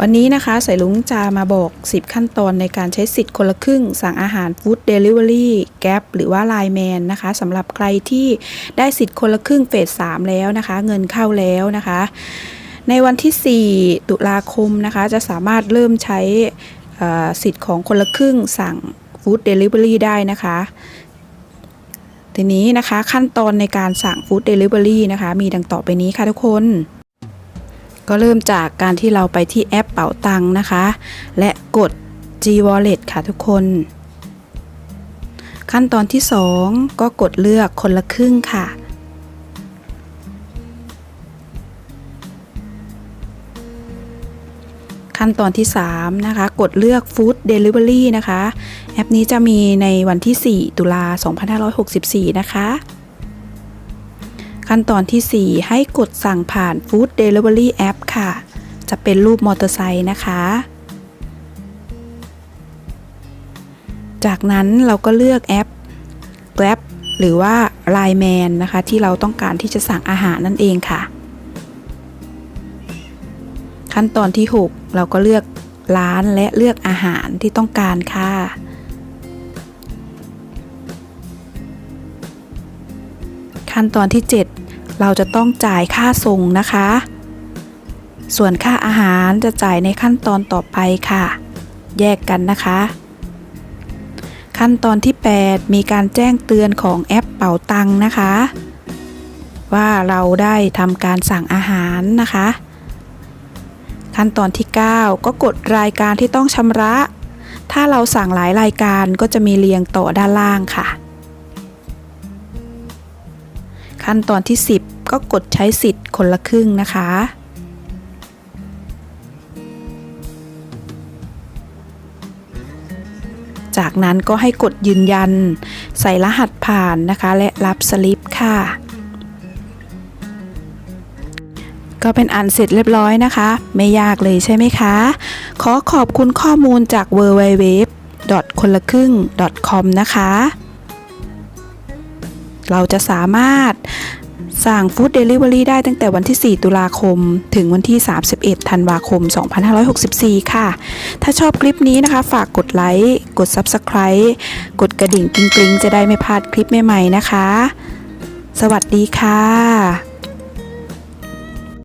วันนี้นะคะสายลุงจะมาบอก 10 ขั้นตอนในการใช้สิทธิ์คนละครึ่ง สั่งอาหารฟู้ดเดลิเวอรี่แก p หรือว่าไลน์แมนนะคะสำหรับใครที่ได้สิทธิ์คนละครึ่งเฟส3แล้วนะคะ เงินเข้าแล้วนะคะ ในวันที่ 4 ตุลาคมนะคะ จะสามารถเริ่มใช้สิทธิ์ของคนละครึ่งสั่งฟู้ดเดลิเวอรี่ได้นะคะทีนี้นะคะขั้นตอนในการสั่งฟู้ดเดลิเวอรี่นะคะ มีดังต่อไปนี้ค่ะทุกคน ก็เริ่มจากการที่เราไปที่แอปเป๋าตังนะคะ และกด G Wallet ค่ะทุกคน ขั้นตอนที่ 2 ก็กดเลือกคนละครึ่งค่ะ ขั้นตอนที่ 3 นะคะ กดเลือก Food Delivery นะคะ แอปนี้จะมีในวันที่ 4 ตุลา 2564 นะคะ ขั้นตอนที่ 4 ให้กดสั่งผ่าน Food Delivery App ค่ะ จะเป็นรูปมอเตอร์ไซค์นะคะ จากนั้นเราก็เลือกแอป Grab หรือว่า Line Man นะคะ ที่เราต้องการที่จะสั่งอาหารนั่นเองค่ะ ขั้นตอนที่ 6 เราก็เลือกร้านและเลือกอาหารที่ต้องการค่ะ ขั้นตอนที่ 7 เราจะต้องจ่ายค่าส่งนะคะ ส่วนค่าอาหารจะจ่ายในขั้นตอนต่อไปค่ะ แยกกันนะคะ ขั้นตอนที่ 8 มีการแจ้งเตือนของแอปเป๋าตังนะคะ ว่าเราได้ทำการสั่งอาหารนะคะ ขั้นตอนที่ 9 ก็กดรายการที่ต้องชำระ ถ้าเราสั่งหลายรายการก็จะมีเรียงต่อด้านล่างค่ะ ขั้นตอนที่ 10 ก็กดใช้สิทธิ์คนละครึ่งนะคะ จากนั้นก็ให้กดยืนยัน ใส่รหัสผ่านนะคะ และรับสลิปค่ะ ก็เป็นอันเสร็จเรียบร้อยนะคะ ไม่ยากเลยใช่ไหมคะ ขอขอบคุณข้อมูลจาก w w w คนละครึ่ง .com นะคะ เราจะสามารถสั่งฟู้ดเดลิเวอรี่ได้ตั้งแต่วันที่ 4 ตุลาคม ถึงวันที่ 31 ธันวาคม 2564 ค่ะ ถ้าชอบคลิปนี้นะคะ ฝากกดไลค์ กด Subscribe กดกระดิ่งกริ๊งๆ จะได้ไม่พลาดคลิปใหม่ๆ นะคะ สวัสดีค่ะ